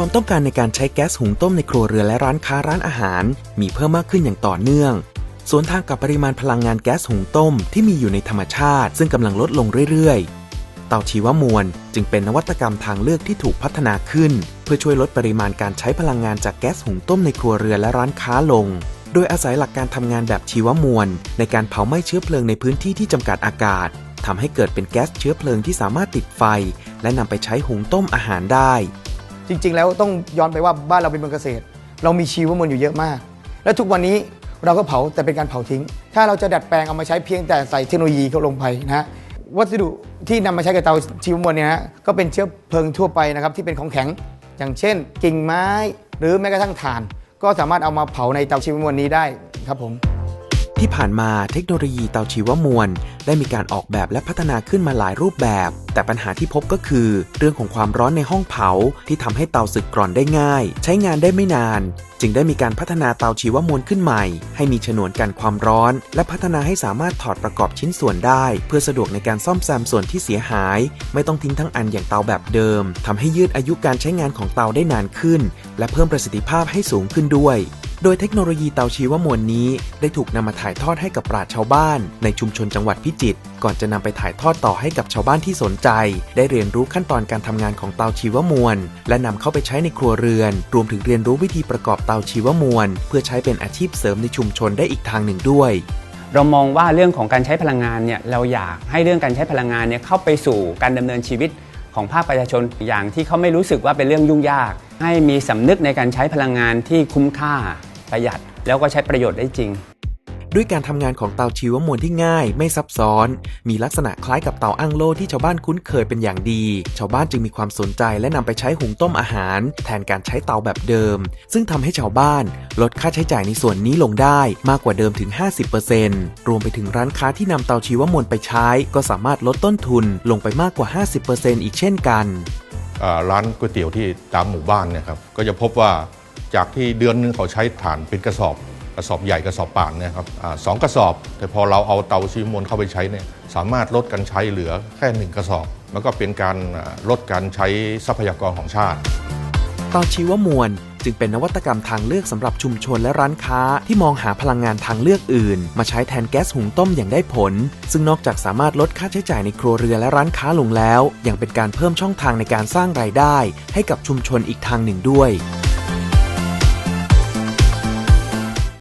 ความต้องการในการใช้แก๊สหุงต้มในครัวเรือนและร้านค้าร้านอาหาร มีเพิ่มมากขึ้นอย่างต่อเนื่อง สวนทางกับปริมาณพลังงานแก๊สหุงต้มที่มีอยู่ในธรรมชาติ ซึ่งกำลังลดลงเรื่อยๆ เตาชีวมวลจึงเป็นนวัตกรรมทางเลือกที่ถูกพัฒนาขึ้น เพื่อช่วยลดปริมาณการใช้พลังงานจากแก๊สหุงต้มในครัวเรือนและร้านค้าลง โดยอาศัยหลักการทำงานแบบชีวมวลในการเผาไหม้เชื้อเพลิงในพื้นที่ที่จำกัดอากาศทำให้เกิดเป็นแก๊สเชื้อเพลิงที่สามารถติดไฟ และนำไปใช้หุงต้มอาหารได้ จริง ๆ แล้วต้องย้อนไปว่าบ้านเราเป็นเมืองเกษตร เรามีชีวมวลอยู่เยอะมาก และทุกวันนี้เราก็เผาแต่เป็นการเผาทิ้ง ถ้าเราจะดัดแปลงเอามาใช้เพียงแต่ใส่เทคโนโลยีเข้าลงไปนะฮะวัสดุที่นำมาใช้กับเตาชีวมวลเนี่ยนะฮะก็เป็นเชื้อเพลิงทั่วไปนะครับที่เป็นของแข็ง อย่างเช่น กิ่งไม้ หรือแม้กระทั่งถ่าน ก็สามารถเอามาเผาในเตาชีวมวลนี้ได้ครับผมที่ผ่านมาเทคโนโลยีเตาชีวมวล ได้มีการออกแบบและพัฒนาขึ้นมาหลายรูปแบบ แต่ปัญหาที่พบก็คือ เรื่องของความร้อนในห้องเผา ที่ทำให้เตาสึกกร่อนได้ง่าย ใช้งานได้ไม่นาน จึงได้มีการพัฒนาเตาชีวมวลขึ้นใหม่ ให้มีฉนวนกันความร้อน และพัฒนาให้สามารถถอดประกอบชิ้นส่วนได้ เพื่อสะดวกในการซ่อมแซมส่วนที่เสียหาย ไม่ต้องทิ้งทั้งอันอย่างเตาแบบเดิมทำให้ยืดอายุการใช้งานของเตาได้นานขึ้น และเพิ่มประสิทธิภาพให้สูงขึ้นด้วยโดยเทคโนโลยีเตาชีวมวลนี้ ได้ถูกนำมาถ่ายทอดให้กับปราชชาวบ้าน ในชุมชนจังหวัดพิจิต ก่อนจะนำไปถ่ายทอดต่อให้กับชาวบ้านที่สนใจ ได้เรียนรู้ขั้นตอนการทำงานของเตาชีวมวล และนำเข้าไปใช้ในครัวเรือน รวมถึงเรียนรู้วิธีประกอบเตาชีวมวล เพื่อใช้เป็นอาชีพเสริมในชุมชนได้อีกทางหนึ่งด้วยเรามองว่าเรื่องของการใช้พลังงานเนี่ยเราอยากให้เรื่องการใช้พลังงานเนี่ยเข้าไปสู่การดำเนินชีวิตของภาคประชาชนอย่างที่เขาไม่รู้สึกว่าเป็นเรื่องยุ่งยาก ให้มีสำนึกในการใช้พลังงานที่คุ้มค่าประหยัด แล้วก็ใช้ประโยชน์ได้จริง ด้วยการทำงานของเตาชีวมวลที่ง่าย ไม่ซับซ้อน มีลักษณะคล้ายกับเตาอั้งโล่ที่ชาวบ้านคุ้นเคยเป็นอย่างดี ชาวบ้านจึงมีความสนใจและนำไปใช้หุงต้มอาหาร แทนการใช้เตาแบบเดิม ซึ่งทำให้ชาวบ้าน ลดค่าใช้จ่ายในส่วนนี้ลงได้มากกว่าเดิมถึง 50%รวมไปถึงร้านค้าที่นำเตาชีวมวลไปใช้ ก็สามารถลดต้นทุนลงไปมากกว่า 50%อีกเช่นกันร้านก๋วยเตี๋ยวที่ตามหมู่บ้านเนี่ยครับก็จะพบว่าจากที่เดือนนึงเขาใช้ถ่านเป็นกระสอบ กระสอบใหญ่กระสอบป่านเนี่ยครับอสองกระสอบ แต่พอเราเอาเตาชีวมวลเข้าไปใช้เนี่ยสามารถลดการใช้เหลือแค่หนึ่งกระสอบแล้วก็เป็นการลดการใช้ทรัพยากรของชาติเตาชีวมวลจึงเป็นนวัตกรรมทางเลือกสำหรับชุมชนและร้านค้าที่มองหาพลังงานทางเลือกอื่น มาใช้แทนแก๊สหุงต้มอย่างได้ผล ซึ่งนอกจากสามารถลดค่าใช้จ่ายในครัวเรือนและร้านค้าลงแล้ว ยังเป็นการเพิ่มช่องทางในการสร้างรายได้ ให้กับชุมชนอีกทางหนึ่งด้วย